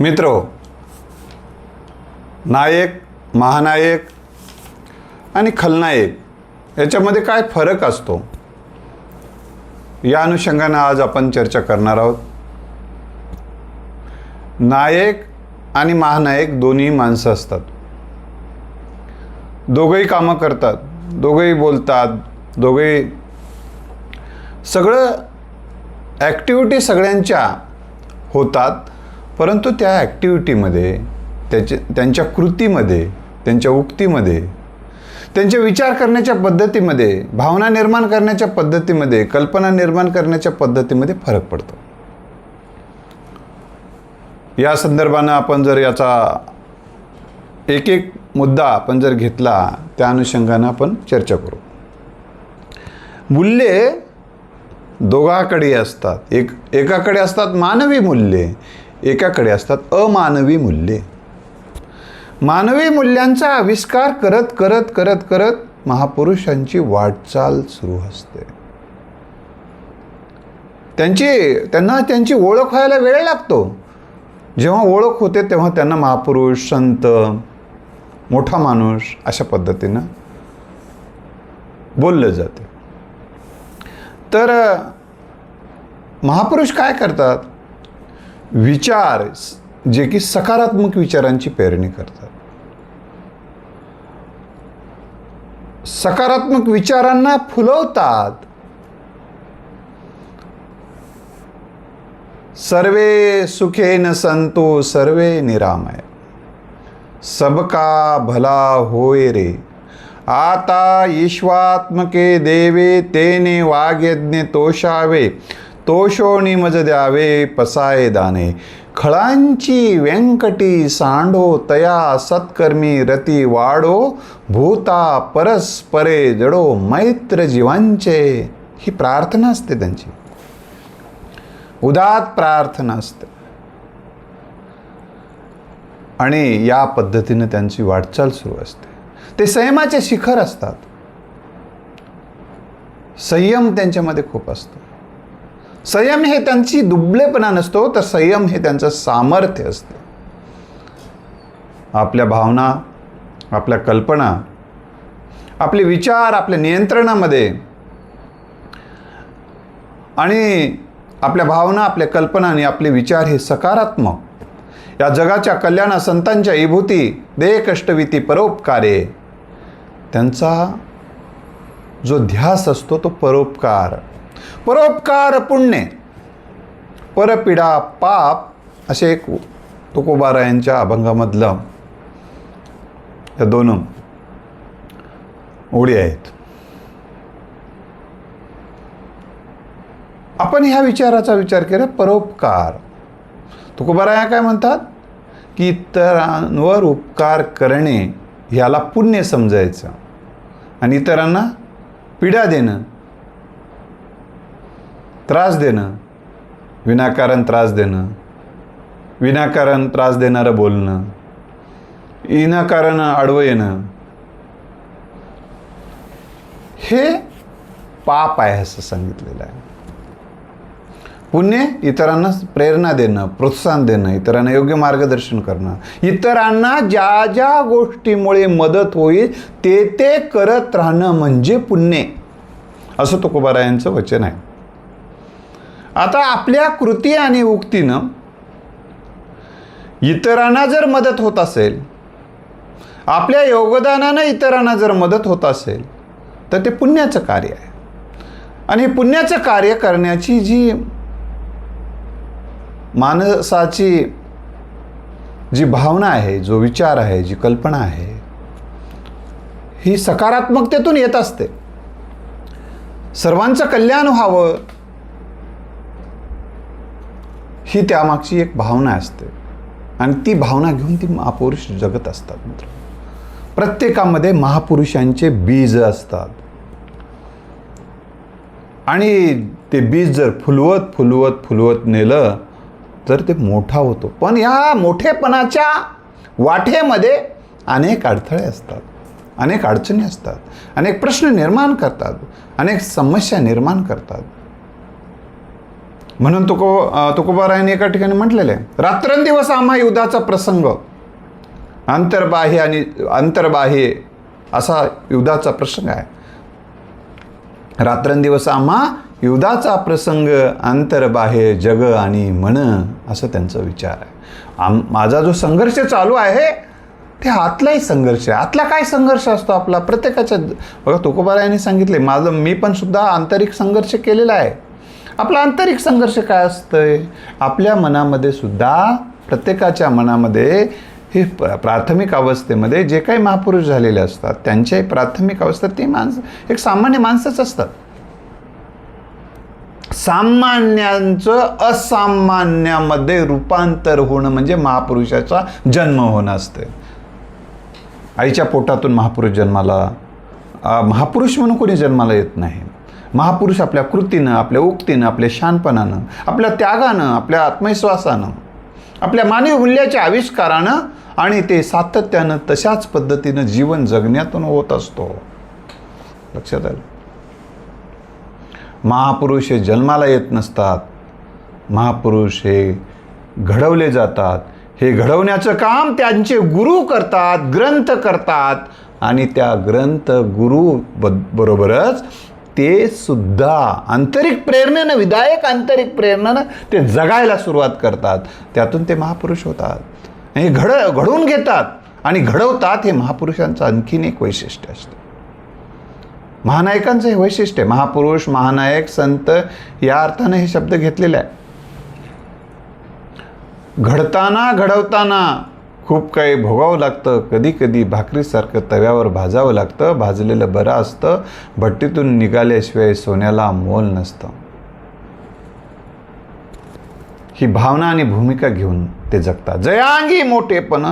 मित्र नायक महानायक आणि खलनायक याच्यामध्ये काय फरक असतो? या अनुषंगानं आज आपण चर्चा करणार आहोत. नायक आणि महानायक दोन्ही माणसं असतात. दोघंही कामं करतात दोघंही बोलतात दोघंही सगळं ॲक्टिव्हिटी सगळ्यांच्या होतात. परंतु त्या ॲक्टिव्हिटीमध्ये त्याचे त्यांच्या कृतीमध्ये त्यांच्या उक्तीमध्ये त्यांचे विचार करण्याच्या पद्धतीमध्ये भावना निर्माण करण्याच्या पद्धतीमध्ये कल्पना निर्माण करण्याच्या पद्धतीमध्ये फरक पडतो. या संदर्भानं आपण जर याचा एक एक मुद्दा आपण जर घेतला त्या अनुषंगानं आपण चर्चा करू. मूल्ये दोघाकडे असतात. एक एकाकडे असतात मानवी मूल्ये. एकाकडे असतात अमानवी मूल्ये. मानवी मूल्यांचा आविष्कार करत करत करत करत महापुरुषांची वाटचाल सुरू असते. त्यांची त्यांना त्यांची ओळख व्हायला वेळ लागतो. जेव्हा ओळख होते तेव्हा त्यांना महापुरुष संत मोठा माणूस अशा पद्धतीनं बोललं जाते. तर महापुरुष काय करतात? विचार जे की सकारात्मक विचारांची पेरणी करतात. सकारात्मक विचारांना फुलवतात. सर्वे सुखेन संतो सर्वे निरामय. सबका भला होय रे. आता ईश्वात्मके देवे तेने वाग्यज्ञ तोषावे. तोषोणी मज द्यावे पसाये दाने। खळांची व्यंकटी सांडो तया सत्कर्मी रती वाडो भूता परस्परे जडो मैत्र जीवांचे। ही प्रार्थना असते त्यांची। उदात प्रार्थना असते। आणि या पद्धतीनं त्यांची वाटचाल सुरू असते। ते संयमाचे शिखर असतात। संयम त्यांच्यामध्ये खूप असतो। संयम हे त्यांची दुबलेपणा नसतो तर संयम हे त्यांचं सामर्थ्य असते. आपल्या भावना आपल्या कल्पना आपले विचार आपल्या नियंत्रणामध्ये आणि आपल्या भावना आपल्या कल्पना आणि आपले विचार हे सकारात्मक. या जगाच्या कल्याणा संतांच्या विभूती देह कष्टविती परोपकारे. त्यांचा जो ध्यास असतो तो परोपकार. परोपकार पुण्य परपिडा पाप असे एक तुकोबारायांच्या अभंगामधलं या दोन ओळी आहेत. आपण ह्या विचाराचा विचार केला परोपकार. तुकोबाराया काय म्हणतात? की इतरांवर उपकार करणे ह्याला पुण्य समजायचं. आणि इतरांना पीडा देणं. त्रास देणं विनाकारण त्रास देणं विनाकारण त्रास देणारं बोलणं विनाकारण आडवं येणं हे पाप आहे असं सांगितलेलं आहे. पुण्य इतरांना प्रेरणा देणं प्रोत्साहन देणं इतरांना योग्य मार्गदर्शन करणं. इतरांना ज्या ज्या गोष्टीमुळे मदत होईल ते ते करत राहणं म्हणजे पुण्य. असं तुकोबारायांचं वचन आहे. आता आपल्या कृती आणि उक्तीनं इतरांना जर मदत होत असेल आपल्या योगदानानं इतरांना जर मदत होत असेल तर ते पुण्याचं कार्य आहे. आणि हे पुण्याचं कार्य करण्याची जी माणसाची जी भावना आहे जो विचार आहे जी कल्पना आहे ही सकारात्मकतेतून येत असते. सर्वांचं कल्याण व्हावं ही त्यामागची एक भावना असते. आणि ती भावना घेऊन ती महापुरुष जगत असतात मित्र. प्रत्येकामध्ये महापुरुषांचे बीज असतात. आणि ते बीज जर फुलवत फुलवत फुलवत नेलं तर ते मोठा होतो. पण ह्या मोठेपणाच्या वाटेमध्ये अनेक अडथळे असतात. अनेक अडचणी असतात. अनेक प्रश्न निर्माण करतात. अनेक समस्या निर्माण करतात. म्हणून तुको तुकोबारायने एका ठिकाणी म्हटलेलं आहे रात्रंदिवस आम्हा युद्धाचा प्रसंग अंतर्बाह्य आणि अंतर्बाह्य असा युद्धाचा प्रसंग आहे. रात्रंदिवस आम्हा युद्धाचा प्रसंग अंतर्बाह्य जग आणि मन असं त्यांचा विचार आहे. आम माझा जो संघर्ष चालू आहे ते आतलाही संघर्ष आहे. आतला काय संघर्ष असतो आपला? प्रत्येकाच्या बघा तुकोबारायांनी सांगितले माझं मी पण सुद्धा आंतरिक संघर्ष केलेला आहे. आपला आंतरिक संघर्ष काय असतंय? आपल्या मनामध्ये सुद्धा प्रत्येकाच्या मनामध्ये हे प्राथमिक अवस्थेमध्ये जे काही महापुरुष झालेले असतात त्यांच्याही प्राथमिक अवस्थेत ते माणसं एक सामान्य माणसंच असतात. सामान्यांचं असामान्यामध्ये रूपांतर होणं म्हणजे महापुरुषाचा जन्म होणं असते आईच्या पोटातून महापुरुष जन्माला महापुरुष म्हणून कोणी जन्माला येत नाही. महापुरुष आपल्या कृतीनं आपल्या उक्तीनं आपल्या शानपणानं आपल्या त्यागानं आपल्या आत्मविश्वासानं आपल्या मानवी मूल्याच्या आविष्कारानं आणि ते सातत्यानं तशाच पद्धतीनं जीवन जगण्यातून होत असतो. लक्षात आलं? महापुरुष हे जन्माला येत नसतात. महापुरुष हे घडवले जातात. हे घडवण्याचं काम त्यांचे गुरु करतात ग्रंथ करतात आणि त्या ग्रंथ गुरु ब बरोबरच ते सुद्धा आंतरिक प्रेरणेनं विधायक आंतरिक प्रेरणेनं ते जगायला सुरुवात करतात. त्यातून ते महापुरुष होतात. हे घड घडवून घेतात आणि घडवतात हे महापुरुषांचं आणखीन एक वैशिष्ट्य असतं. महानायकांचं हे वैशिष्ट्य महापुरुष महानायक संत या अर्थानं हे शब्द घेतलेले आहे घडताना घडवताना खूप काही भोगावं लागतं. कधी कधी भाकरीसारखं तव्यावर भाजावं लागतं. भाजलेलं बरं असतं. भट्टीतून निघाल्याशिवाय सोन्याला मोल नसतं. ही भावना आणि भूमिका घेऊन ते जगतात. जयांगी मोठेपण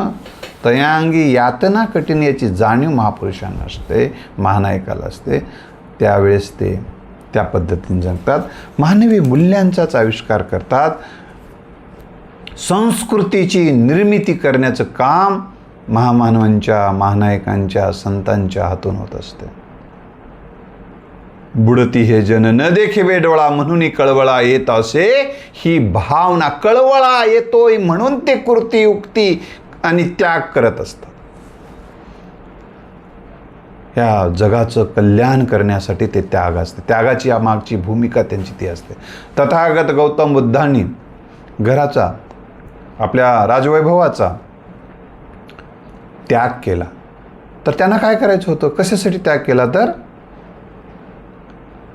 तयांगी यातना कठीण याची जाणीव महापुरुषांना असते महानायकाला असते. त्यावेळेस ते त्या पद्धतीने जगतात. मानवी मूल्यांचाच आविष्कार करतात. संस्कृतीची निर्मिती करण्याचं काम महामानवांच्या महानायकांच्या संतांच्या हातून होत असते. बुडती हे जन न देखे डोळा म्हणून कळवळा येत असे ही भावना कळवळा येतोय म्हणून ते कृती उक्ती आणि त्याग करत असतात. या जगाचं कल्याण करण्यासाठी ते त्याग असते. त्यागाची या मागची भूमिका त्यांची ती असते. तथागत गौतम बुद्धांनी घराचा आपल्या राजवैभवाचा त्याग केला. तर त्यांना काय करायचं होतं? कशासाठी त्याग केला? तर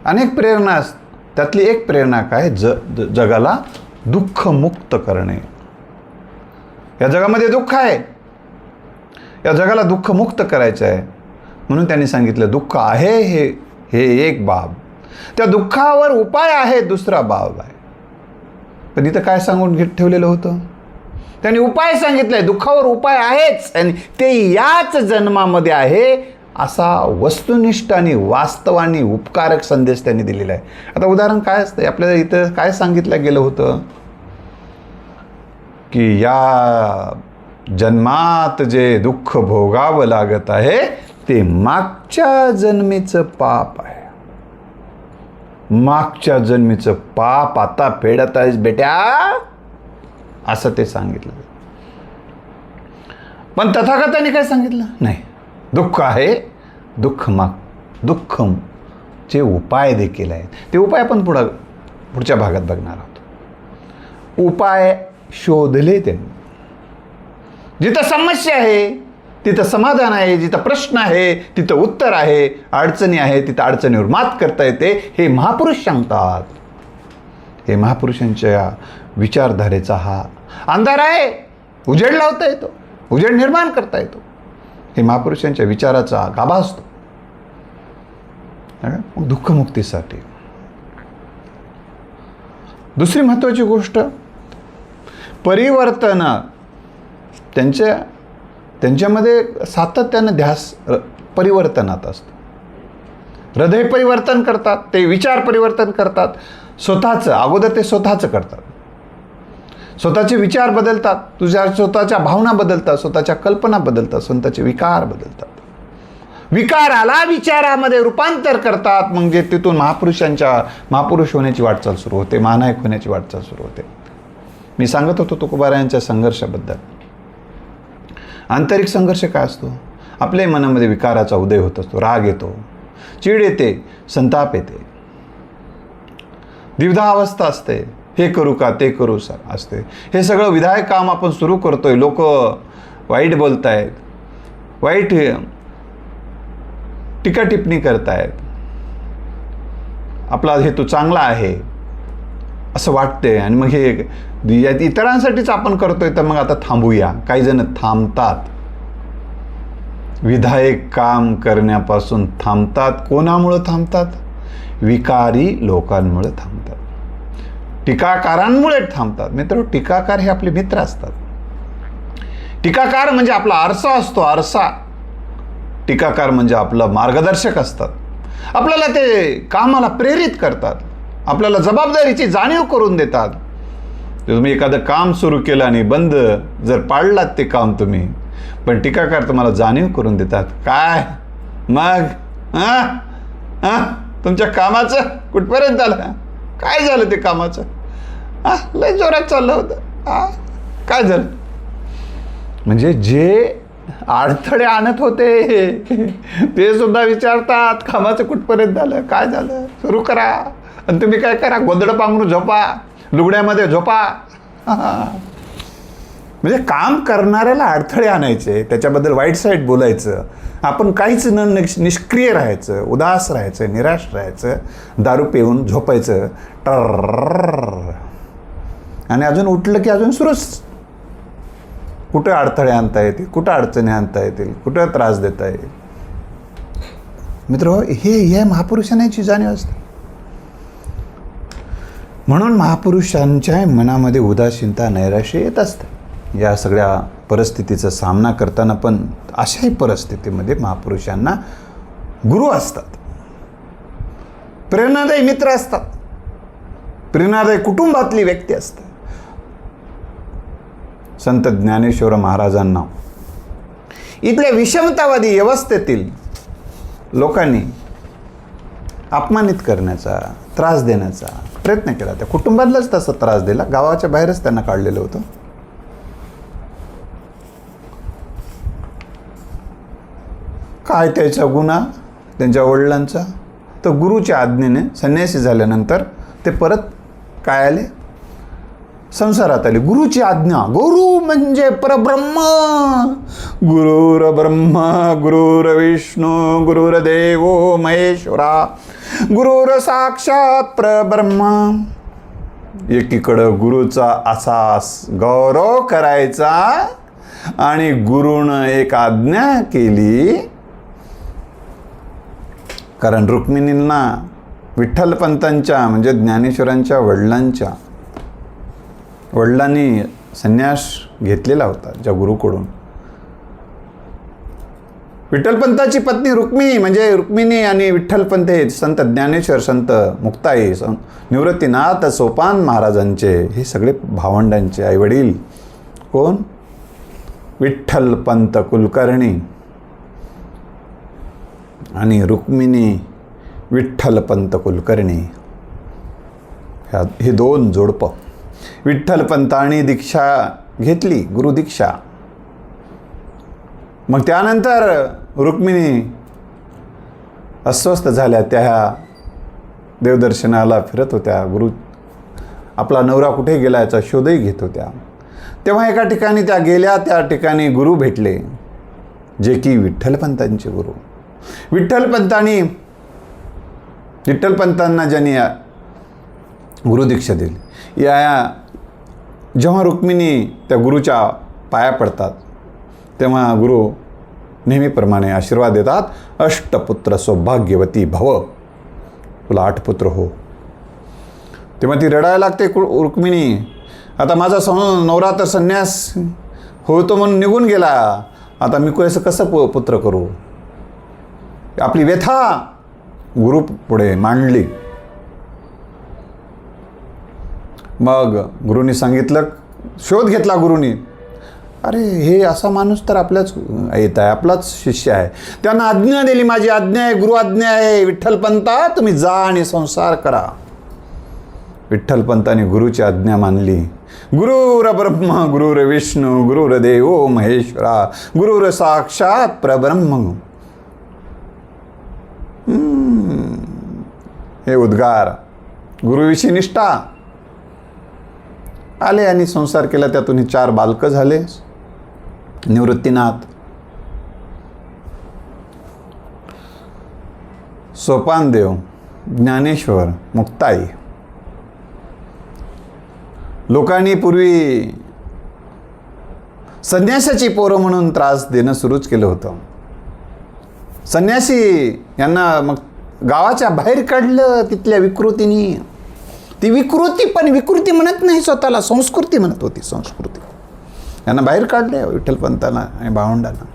अनेक प्रेरणा त्यातली एक प्रेरणा काय? ज ज- जगाला दुःखमुक्त करणे. या जगामध्ये दुःख आहे. या जगाला दुःखमुक्त करायचं आहे. म्हणून त्यांनी सांगितलं दुःख आहे हे हे एक बाब. त्या दुःखावर उपाय आहे दुसरा बाब आहे. पण इथं काय सांगून घेत ठेवलेलं होतं? त्यांनी उपाय सांगितलाय दुःखावर उपाय आहेच आणि ते याच जन्मामध्ये आहे असा वस्तुनिष्ठ आणि वास्तव आणि उपकारक संदेश त्यांनी दिलेला आहे. आता उदाहरण काय असतं? आपल्याला इथं काय सांगितलं गेलं होतं? की या जन्मात जे दुःख भोगावं लागत आहे ते मागच्या जन्मीचं पाप आहे. मागच्या जन्मीचं पाप आता फेडत आहेस बेट्या! असं ते सांगितलं. पण तथागताने काय सांगितलं? नाही. दुःख आहे दुःख माग दुःख चे उपाय देखील आहेत. ते उपाय आपण पुढं पुढच्या भागात बघणार आहोत. उपाय शोधले त्यांनी. जिथं समस्या आहे तिथं समाधान आहे जिथं प्रश्न आहे तिथं उत्तर आहे अडचणी आहे तिथं अडचणीवर मात करता येते हे महापुरुष सांगतात. हे महापुरुषांच्या विचारधारेचा हा अंधार आहे. उजेड लावता येतो. उजेड निर्माण करता येतो. हे महापुरुषांच्या विचाराचा गाभा असतो. दुःखमुक्तीसाठी. दुसरी महत्त्वाची गोष्ट परिवर्तन. त्यांच्या त्यांच्यामध्ये सातत्यानं ध्यास परिवर्तनात असतं. हृदय परिवर्तन करतात ते विचार परिवर्तन करतात. स्वतःचं अगोदर ते स्वतःचं करतात. स्वतःचे विचार बदलतात तुझ्या स्वतःच्या भावना बदलतात स्वतःच्या कल्पना बदलतात स्वतःचे विकार बदलतात. विकाराला विचारामध्ये रूपांतर करतात म्हणजे तिथून महापुरुषांच्या महापुरुष होण्याची वाटचाल सुरू होते महानायक होण्याची वाटचाल सुरू होते. मी सांगत होतो तुकोबारायांच्या संघर्षाबद्दल. आंतरिक संघर्ष काय असतो? आपल्या मनामध्ये विकाराचा उदय होत असतो राग येतो. चीड येते संताप येते. द्विधा अवस्था असते. हे करू का ते करू असते. हे सगळं विधायक काम आपण सुरू करतोय. लोक वाईट बोलतायत. वाईट टीका टिप्पणी करतायत. आपला हेतू चांगला आहे असं वाटते आणि मग हे इतरांसाठीच आपण करतोय तर मग आता थांबूया. काही जण थांबतात. विधायक काम करण्यापासून थांबतात. कोणामुळं थांबतात? विकारी लोकांमुळे थांबतात. टीकाकारांमुळे थांबतात. मित्र टीकाकार हे आपले मित्र असतात. टीकाकार म्हणजे आपला आरसा असतो आरसा. टीकाकार म्हणजे आपलं मार्गदर्शक असतात. आपल्याला ते कामाला प्रेरित करतात. आपल्याला जबाबदारीची जाणीव करून देतात. तुम्ही एखादं काम सुरू केलं आणि बंद जर पाळलात ते काम तुम्ही पण टीकाकार तुम्हाला जाणीव करून देतात काय? मग? हां? हां? तुमच्या कामाचं कुठपर्यंत झालं? काय झालं ते कामाचं? हां? लय जोरात चाललं होतं. हां? काय झालं? म्हणजे जे अडथळे आणत होते ते सुद्धा विचारतात कामाचं कुठपर्यंत झालं? काय झालं? सुरू करा. आणि तुम्ही काय करा? गोंधळ पांघरून झोपा. लुगड्यामध्ये झोपा. म्हणजे काम करणाऱ्याला अडथळे आणायचे त्याच्याबद्दल वाईट साईड बोलायचं. आपण काहीच न निष्क्रिय राहायचं उदास राहायचं निराश राहायचं दारू पिऊन झोपायचं टर आणि अजून उठलं की अजून सुरूच. कुठं अडथळे आणता येतील कुठं अडचणी आणता येतील कुठं त्रास देता येईल. मित्र हे हे महापुरुषांची जाणीव असते. म्हणून महापुरुषांच्या मनामध्ये उदासीनता नैराश्य येत असतं. या सगळ्या परिस्थितीचा सामना करताना पण अशाही परिस्थितीमध्ये महापुरुषांना गुरु असतात. प्रेरणादायी मित्र असतात. प्रेरणादायी कुटुंबातली व्यक्ती असतात. संत ज्ञानेश्वर महाराजांना इथल्या विषमतावादी व्यवस्थेतील लोकांनी अपमानित करण्याचा त्रास देण्याचा प्रयत्न केला. त्या कुटुंबातलाच तसा त्रास दिला. गावाच्या बाहेरच त्यांना काढलेलं होतं. काय त्याचा गुन्हा? त्यांच्या वडिलांचा? तर गुरुच्या आज्ञेने संन्यासी झाल्यानंतर ते परत काय आले? संसारात आले. गुरुची आज्ञा. गुरु म्हणजे परब्रह्म. गुरुर ब्रह्मा गुरुर विष्णू गुरुर महेश्वरा गुरुर साक्षात परब्रह्म. एकीकडं गुरुचा असा गौरव करायचा आणि गुरुनं एक आज्ञा केली कारण रुक्मिणींना विठ्ठलपंतांच्या म्हणजे ज्ञानेश्वरांच्या वडिलांच्या वडिलांनी संन्यास घेतलेला होता ज्या गुरुकडून. विठ्ठलपंताची पत्नी रुक्मिणी म्हणजे रुक्मिणी आणि विठ्ठलपंत हे संत ज्ञानेश्वर संत मुक्ताई सं निवृत्तीनाथ सोपान महाराजांचे हे सगळे भावंडांचे आईवडील कोण? विठ्ठलपंत कुलकर्णी. आणि रुक्मिणी विठ्ठलपंत कुलकर्णी. ह्या हे दोन जोडपं. विठ्ठलपंतांनी दीक्षा घेतली गुरुदीक्षा मग त्यानंतर रुक्मिणी अस्वस्थ झाल्या त्या देवदर्शनाला फिरत होत्या. गुरु आपला नवरा कुठे गेला याचा शोधही घेत होत्या. तेव्हा एका ठिकाणी त्या गेल्या त्या ठिकाणी गुरु भेटले जे की विठ्ठलपंतांचे गुरु. विठ्ठलपंतांनी विठ्ठलपंतांना ज्यांनी गुरुदीक्षा दिली या जेव्हा रुक्मिणी त्या गुरुच्या पाया पडतात तेव्हा गुरु नेहमीप्रमाणे आशीर्वाद देतात अष्टपुत्र सौभाग्यवती भव तुला आठ पुत्र हो. तेव्हा ती रडायला लागते कु रुक्मिणी आता माझा सं नवरा तर संन्यास होतो म्हणून निघून गेला आता मी कसं कसं पु पुत्र करू? आपली व्यथा गुरु पुढे मांडली. मग गुरुनी सांगितलं शोध घेतला गुरुनी. अरे हे असा माणूस तर आपल्याच येत आहे आपलाच शिष्य आहे. त्यांना आज्ञा दिली माझी आज्ञा आहे गुरु आज्ञा आहे. विठ्ठलपंता तुम्ही जा आणि संसार करा. विठ्ठलपंताने गुरुची आज्ञा मानली. गुरुर ब्रह्म गुरुर विष्णू गुरुर देव महेश्वरा गुरुर साक्षात परब्रह्म. हे उद्गार. गुरुविषयी निष्ठा. आले आणि संसार केला त्यातून हे चार बालकं झाले. निवृत्तीनाथ. सोपानदेव ज्ञानेश्वर मुक्ताई. लोकांनी पूर्वी संन्यासाची पोरं म्हणून त्रास देणं सुरूच केलं होतं. संन्यासी यांना मग गावाच्या बाहेर काढलं तिथल्या विकृतीनी. ती विकृती पण विकृती म्हणत नाही स्वतःला संस्कृती म्हणत होती संस्कृती. यांना बाहेर काढले विठ्ठलपंताला आणि भावंडांना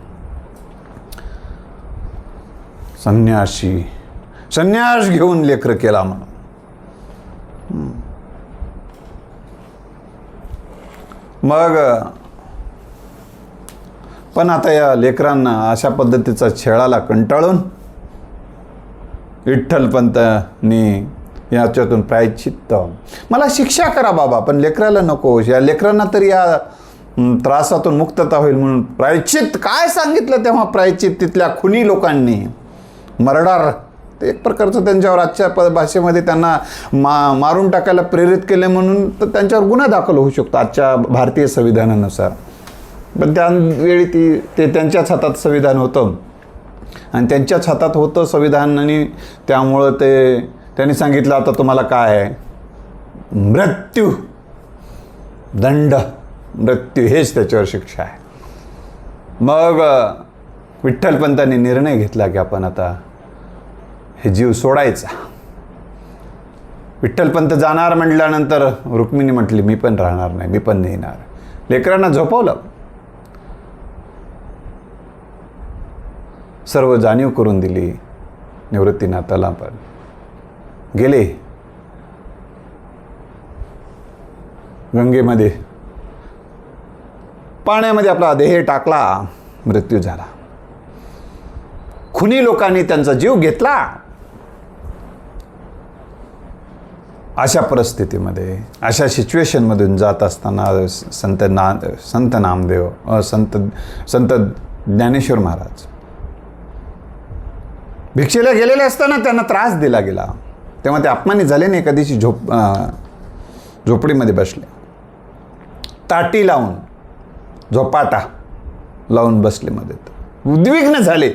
संन्यासी संन्यास घेऊन लेकर केला म्हणून. मग पण आता या लेकरांना अशा पद्धतीचा छेळाला कंटाळून विठ्ठलपंतनी याच्यातून प्रायचित्त मला शिक्षा करा बाबा पण लेकराला नको. या लेकरांना तरी या त्रासातून मुक्तता होईल म्हणून प्रायचित काय सांगितलं तेव्हा प्रायचित तिथल्या खुनी लोकांनी? मर्डार. एक प्रकारचं त्यांच्यावर आजच्या प भाषेमध्ये त्यांना मा मारून टाकायला प्रेरित केले म्हणून तर त्यांच्यावर गुन्हा दाखल होऊ शकतो आजच्या भारतीय संविधानानुसार. पण त्यावेळी ती ते त्यांच्याच हातात संविधान होतं. आणि त्यांच्याच हातात होतं संविधान आणि त्यामुळं ते त्यांनी सांगितलं आता तुम्हाला काय आहे? मृत्यू. दंड. मृत्यू. हेच त्याच्यावर शिक्षा आहे. मग विठ्ठलपंतांनी निर्णय घेतला की आपण आता हे जीव सोडायचा. विठ्ठलपंत जाणार म्हटल्यानंतर रुक्मिणी म्हटली मी पण राहणार नाही मी पण नेणार. येणार लेकरांना झोपवलं. सर्व जाणीव करून दिली. निवृत्तीनाथाला पण. गेले. गंगेमध्ये. पाण्यामध्ये आपला देह टाकला. मृत्यू झाला. खुनी लोकांनी त्यांचा जीव घेतला. अशा परिस्थितीमध्ये अशा सिच्युएशनमधून जात असताना संत ना संत नामदेव संत संत ज्ञानेश्वर महाराज भिक्षेला गेलेले असताना त्यांना त्रास दिला गेला. तेव्हा ते अपमानित झाले नाही कधीची झोप झोपडीमध्ये बसले. ताटी लावून झोपाटा लावून बसले मध्ये उद्विग्न झाले.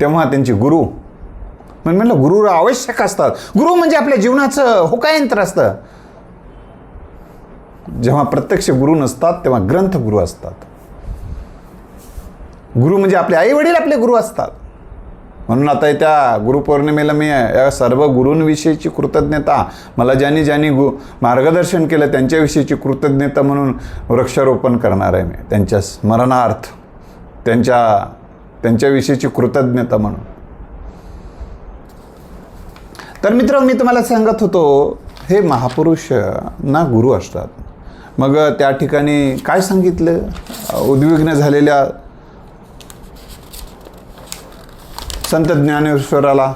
तेव्हा त्यांचे गुरु पण म्हणलं गुरु आवश्यक असतात. गुरु म्हणजे आपल्या जीवनाचं होकायंत्र असतं. जेव्हा प्रत्यक्ष गुरु नसतात तेव्हा ग्रंथ गुरु असतात. गुरु म्हणजे आपले आई वडील आपले गुरु असतात. म्हणून आता त्या गुरुपौर्णिमेला मी या सर्व गुरूंविषयीची कृतज्ञता मला ज्यांनी ज्यांनी गु मार्गदर्शन केलं त्यांच्याविषयीची कृतज्ञता म्हणून वृक्षारोपण करणार आहे मी. त्यांच्या स्मरणार्थ त्यांच्या त्यांच्याविषयीची कृतज्ञता म्हणून. तर मित्र मी तुम्हाला सांगत होतो हे महापुरुष ना गुरु असतात. मग त्या ठिकाणी काय सांगितलं? उद्विग्न झालेल्या संत ज्ञानेश्वराला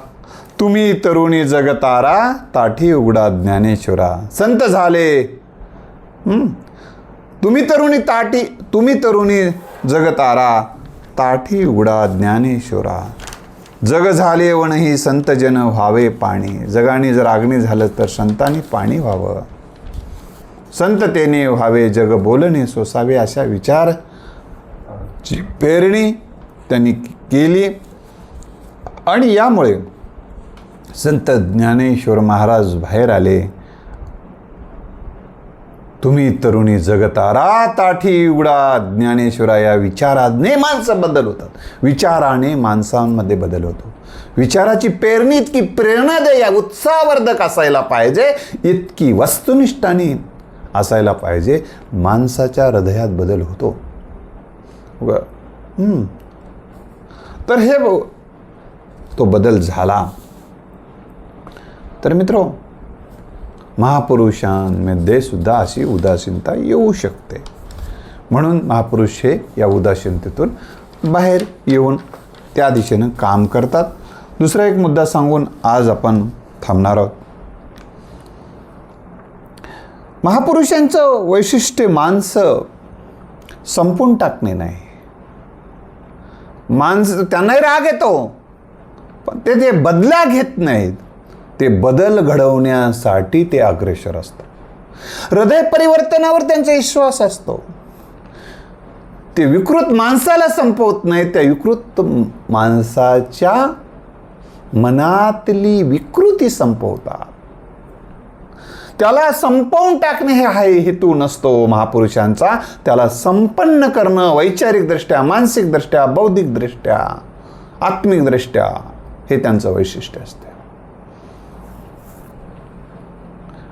तुम्ही तरुणी जगतारा ताठी उघडा ज्ञानेश्वरा. संत झाले. तुम्ही तरुणी ताटी तुम्ही तरुणी जगतारा ताठी उघडा ज्ञानेश्वरा. जग झाले वणही संतजन व्हावे पाणी. जगाने जर आग्नी झालं तर संतांनी पाणी व्हावं. संततेने व्हावे जग बोलणे सोसावे अशा विचार ची पेरणी त्यांनी केली. आणि यामुळे संत ज्ञानेश्वर महाराज बाहेर आले. तुम्ही तरुणी जगतारा ताठी उघडा. ज्ञानेश्वरा या विचाराने माणसं बदल होतात. विचाराने माणसांमध्ये बदल होतो. विचाराची पेरणी इतकी प्रेरणादायी उत्साहवर्धक असायला पाहिजे. इतकी वस्तुनिष्ठानी असायला पाहिजे. माणसाच्या हृदयात बदल होतो. तर हे तो बदल झाला. तर मित्र महापुरुषांमध्ये सुद्धा अशी उदासीनता येऊ शकते. म्हणून महापुरुष हे या उदासीनतेतून बाहेर येऊन त्या दिशेनं काम करतात. दुसरा एक मुद्दा सांगून आज आपण थांबणार आहोत. महापुरुषांचं वैशिष्ट्य माणसं संपून टाकणे नाही. माणसं त्यांनाही राग येतो. पण ते ते बदला घेत नाहीत ते बदल घडवण्यासाठी ते अग्रेसर असतात. हृदय परिवर्तनावर त्यांचा विश्वास असतो. ते विकृत माणसाला संपवत नाहीत त्या विकृत माणसाच्या मनातली विकृती संपवतात. त्याला संपवून टाकणे हे आहे हेतू नसतो महापुरुषांचा. त्याला संपन्न करणं वैचारिकदृष्ट्या मानसिकदृष्ट्या बौद्धिकदृष्ट्या आत्मिकदृष्ट्या हे त्यांचं वैशिष्ट्य असते.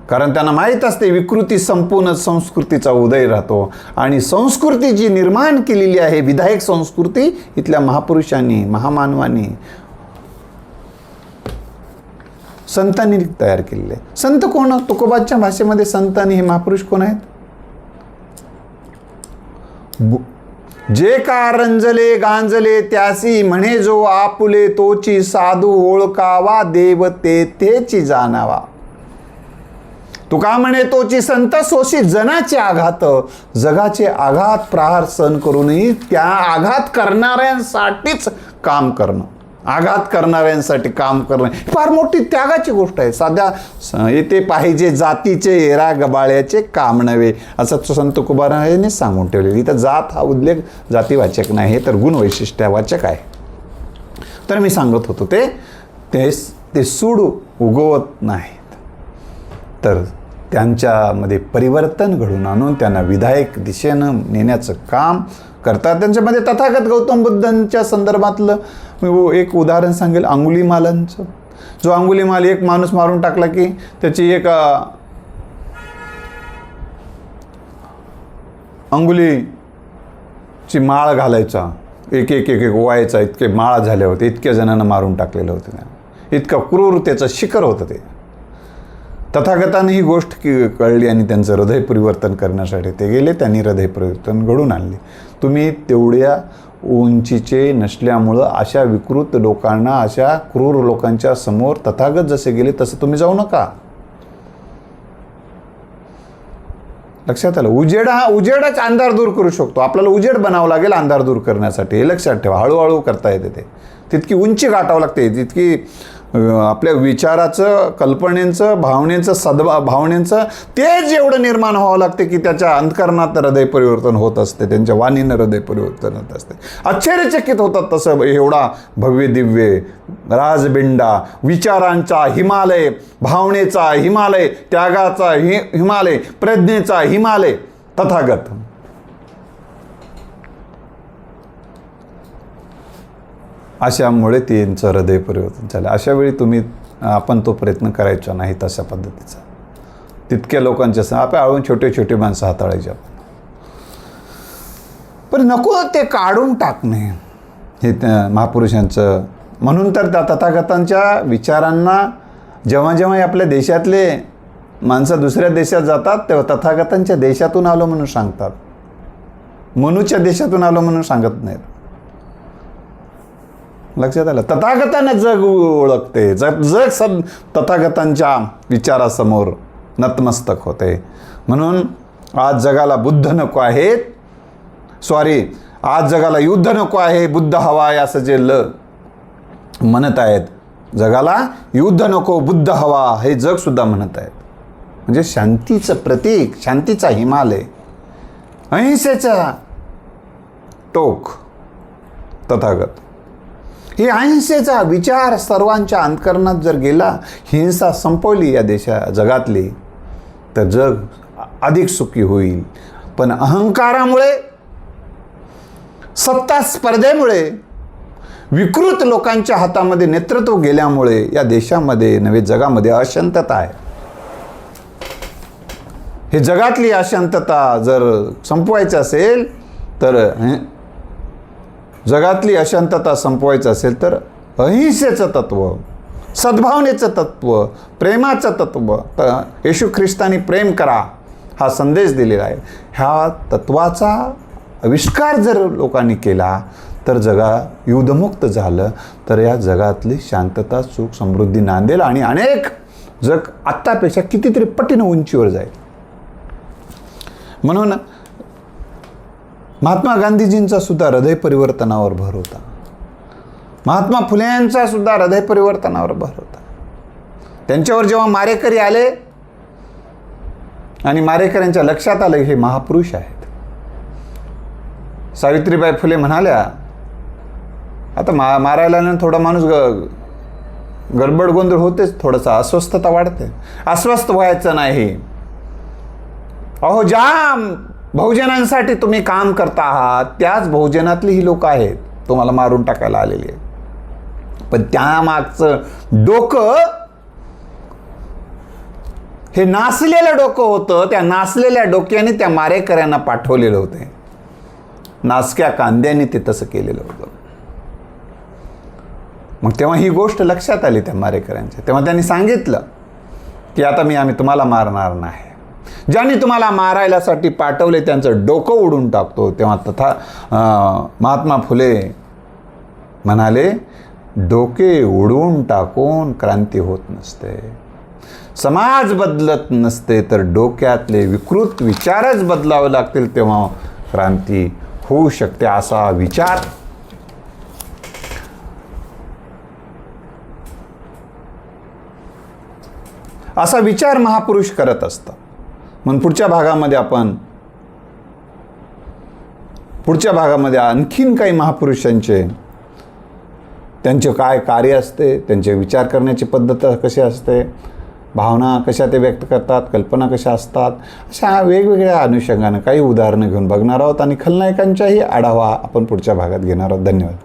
कारण त्यांना माहीत असते विकृती संपूर्ण संस्कृतीचा उदय राहतो. आणि संस्कृती जी निर्माण केलेली आहे विधायक संस्कृती इथल्या महापुरुषांनी महामानवांनी संतांनी तयार केलेले आहे. संत कोण? तुकोबाच्या भाषेमध्ये संतांनी हे महापुरुष कोण आहेत? बु- जे का रंजले गांजले त्यासी म्हणे जो आपुले तोची साधू ओळखावा देव ते तेची जाणावा. तुका म्हणे तोची संत सोशी जनाचे आघात जगाचे आघात प्रहार सहन करूनही त्या आघात करणाऱ्यांसाठीच काम करणं. आघात करणाऱ्यांसाठी काम करणं ही फार मोठी त्यागाची गोष्ट आहे. साध्या स- येथे पाहिजे जातीचे येरा गबाळ्याचे काम नव्हे असं तो संत यांनी सांगून ठेवलेली. इथं जात हा उल्लेख जातीवाचक नाही हे तर गुणवैशिष्ट्यवाचक आहे. तर मी सांगत होतो ते ते ते सूड उगवत नाहीत. तर त्यांच्यामध्ये परिवर्तन घडून आणून त्यांना विधायक दिशेनं नेण्याचं काम करतात. त्यांच्यामध्ये तथागत गौतम बुद्धांच्या संदर्भातलं मी एक उदाहरण सांगेल अंगुलीमालांचं. जो अंगुलीमाल एक माणूस मारून टाकला की त्याची एक अंगुलीची माळ घालायचा. एक एक एक एक व्हायचा इतके माळ झाले होते इतक्या जणांना मारून टाकलेलं होतं इतकं क्रूर त्याचं शिखर होतं ते. तथागताने ही गोष्ट की कळली आणि त्यांचं हृदय परिवर्तन करण्यासाठी ते गेले त्यांनी हृदय परिवर्तन घडून आणले. तुम्ही तेवढ्या उंचीचे नसल्यामुळं अशा विकृत लोकांना अशा क्रूर लोकांच्या समोर तथागत जसे गेले तसं तुम्ही जाऊ नका. लक्षात आलं? उजेड हा उजेडच अंधार दूर करू शकतो. आपल्याला उजेड बनावं लागेल अंधार दूर करण्यासाठी. हे लक्षात ठेवा. हळूहळू करता येते ते. तितकी उंची गाठावं लागते. तितकी आपल्या विचाराचं कल्पनेचं भावनेचं सद्भा भावनेचं ते जेवढं निर्माण व्हावं लागते की त्याच्या अंतकरणात हृदय परिवर्तन होत असते त्यांच्या वाणीनं हृदय परिवर्तन होत असते. आश्चर्यचकित होतात तसं एवढा भव्य दिव्य राजबिंडा. विचारांचा हिमालय भावनेचा हिमालय त्यागाचा हि हिमालय प्रज्ञेचा हिमालय तथागत. अशामुळे त्यांचं हृदय परिवर्तन झालं. अशा वेळी तुम्ही आपण तो प्रयत्न करायचा नाही तशा पद्धतीचा. तितक्या लोकांच्या सह आपण आळून छोटे छोटे माणसं हाताळायचे आपण. पण नको ते काढून टाकणे. हे त्या महापुरुषांचं म्हणून तर त्या तथागतांच्या विचारांना जेव्हा जेव्हा आपल्या देशातले माणसं दुसऱ्या देशात जातात तेव्हा तथागतांच्या देशातून आलो म्हणून सांगतात. मनूच्या देशातून आलो म्हणून सांगत नाहीत. लक्षात आलं? तथागताने जग ओळखते. जग जग सद तथागतांच्या विचारासमोर नतमस्तक होते. म्हणून आज जगाला बुद्ध नको आहेत. सॉरी आज जगाला युद्ध नको आहे. बुद्ध हवा आहे असं जे ल म्हणत आहेत. जगाला युद्ध नको बुद्ध हवा हे जगसुद्धा म्हणत आहेत. म्हणजे शांतीचं प्रतीक शांतीचा हिमालय. अहिंसेचा टोक तथागत. हे अहिंसेचा विचार सर्वांच्या अंतकरणात जर गेला हिंसा संपवली या देशा जगातली तर जग अधिक सुखी होईल. पण अहंकारामुळे सत्ता स्पर्धेमुळे विकृत लोकांच्या हातामध्ये नेतृत्व गेल्यामुळे या देशामध्ये नव्हे जगामध्ये अशांतता आहे. हे जगातली अशांतता जर संपवायचं असेल तर जगातली अशांतता संपवायचं असेल तर अहिंसेचं तत्व सद्भावनेचं तत्व प्रेमाचं तत्व त येशू ख्रिस्तानी प्रेम करा हा संदेश दिलेला आहे. ह्या तत्वाचा आविष्कार जर लोकांनी केला तर जगा युद्धमुक्त झालं तर या जगातली शांतता सुख समृद्धी नांदेल आणि अनेक जग आत्तापेक्षा कितीतरी पटीनं उंचीवर जाईल. म्हणून महात्मा गांधीजींचा सुद्धा हृदय परिवर्तनावर भर होता. महात्मा फुले यांचा सुद्धा हृदय परिवर्तनावर भर होता. त्यांच्यावर जेव्हा मारेकरी आले आणि मारेकऱ्यांच्या लक्षात आलं हे महापुरुष आहेत. सावित्रीबाई फुले म्हणाल्या आता मा मारायला थोडा माणूस ग गडबड गोंधळ होतेच थोडंसं अस्वस्थता वाढते. अस्वस्थ व्हायचं नाही. अहो ज्या बहुजनांसाठी तुम्ही काम करता आहात त्याच बहुजनातली ही लोक आहेत तुम्हाला मारून टाकायला आलेली आहेत. पण त्यामागचं डोकं हे नासलेलं डोकं होतं त्या नासलेल्या डोक्याने त्या मारेकऱ्यांना पाठवलेलं होते. नासक्या कांद्याने ते तसं केलेलं होतं. मग तेव्हा ही गोष्ट लक्षात आली त्या मारेकऱ्यांच्या. तेव्हा त्यांनी सांगितलं की आता मी आम्ही तुम्हाला मारणार नाही. ज्यांनी तुम्हाला मारायलासाठी पाठवले त्यांचं डोकं उडून टाकतो. तेव्हा तथा महात्मा फुले म्हणाले डोके उडवून टाकून क्रांती होत नसते. समाज बदलत नसते तर डोक्यातले विकृत विचारच बदलावे लागतील तेव्हा क्रांती होऊ शकते असा विचार. असा विचार महापुरुष करत असतात. म्हणून पुढच्या भागामध्ये आपण पुढच्या भागामध्ये आणखीन काही महापुरुषांचे त्यांचे काय कार्य असते त्यांचे विचार करण्याची पद्धत कशी असते भावना कशा ते व्यक्त करतात कल्पना कशा असतात अशा वेगवेगळ्या अनुषंगानं काही उदाहरणं घेऊन बघणार आहोत आणि खलनायकांचाही आढावा आपण पुढच्या भागात घेणार आहोत. धन्यवाद.